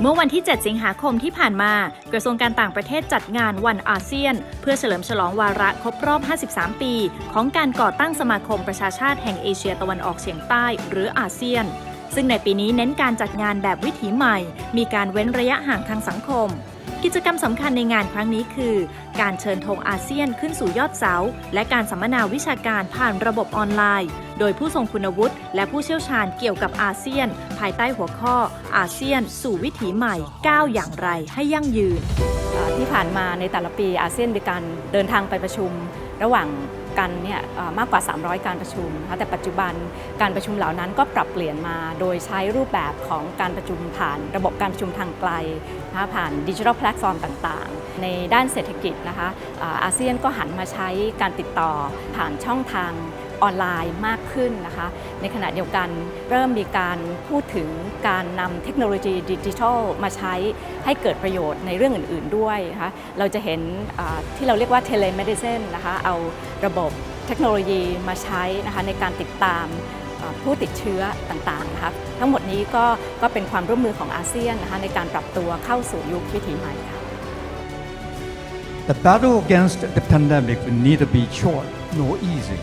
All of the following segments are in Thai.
เมื่อวันที่ 7 สิงหาคมที่ผ่านมา กระทรวงการต่างประเทศจัดงานวันอาเซียน เพื่อเฉลิมฉลองวาระครบรอบ 53 ปี ของการก่อตั้งสมาคมประชาชาติแห่งเอเชียตะวันออกเฉียงใต้ หรืออาเซียน ซึ่งในปีนี้เน้นการจัดงานแบบวิถีใหม่ มีการเว้นระยะห่างทางสังคม กิจกรรมสำคัญในงานครั้งนี้คือ การเชิญธงอาเซียนขึ้นสู่ยอดเสา และการสัมมนาวิชาการผ่านระบบออนไลน์ โดยผู้ทรงคุณวุฒิและผู้เชี่ยวชาญเกี่ยวกับอาเซียน ภายใต้หัวข้อ อาเซียน สู่วิถีใหม่ก้าวอย่างไรให้ยั่งยืน ที่ผ่านมาในแต่ละปีอาเซียนมีการเดินทางไปประชุมระหว่าง กันเนี่ยมากกว่า 300 การประชุมนะคะแต่ปัจจุบันการประชุมเหล่านั้นก็ปรับเปลี่ยนมาโดยใช้รูปแบบของการประชุมผ่านระบบการประชุมทางไกลนะคะผ่านดิจิทัลแพลตฟอร์มต่างๆ ในด้านเศรษฐกิจนะคะอาเซียนก็หันมาใช้การติดต่อผ่านช่องทาง ออนไลน์มากขึ้นนะคะ ในขณะเดียวกันเริ่มมีการพูดถึงการนำเทคโนโลยีดิจิทัลมาใช้ให้เกิดประโยชน์ในเรื่องอื่น ๆด้วยนะคะเราจะเห็นที่เราเรียกว่าเทเลเมดิเซนนะคะเอาระบบเทคโนโลยีมาใช้นะคะในการติดตามผู้ติดเชื้อต่างๆนะคะทั้งหมดนี้ก็ก็เป็นความร่วมมือของอาเซียนนะคะในการปรับตัวเข้าสู่ยุควิถีใหม่ค่ะ The battle against the pandemic will neither be short nor easy,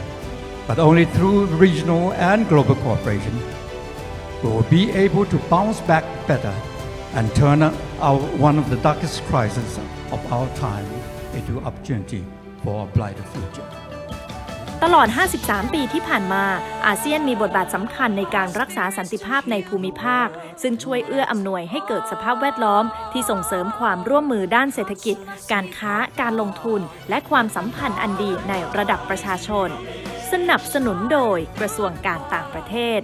but only through regional and global cooperation we will be able to bounce back better and turn our, one of the darkest crises of our time into opportunity for a brighter future. ตลอด 53 ปีที่ผ่านมา อาเซียนมีบทบาทสำคัญในการรักษาสันติภาพในภูมิภาค ซึ่งช่วยเอื้ออำนวยให้เกิดสภาพแวดล้อม ที่ส่งเสริมความร่วมมือด้านเศรษฐกิจ การค้า การลงทุน และความสัมพันธ์อันดีในระดับประชาชน สนับสนุนโดยกระทรวงการต่างประเทศ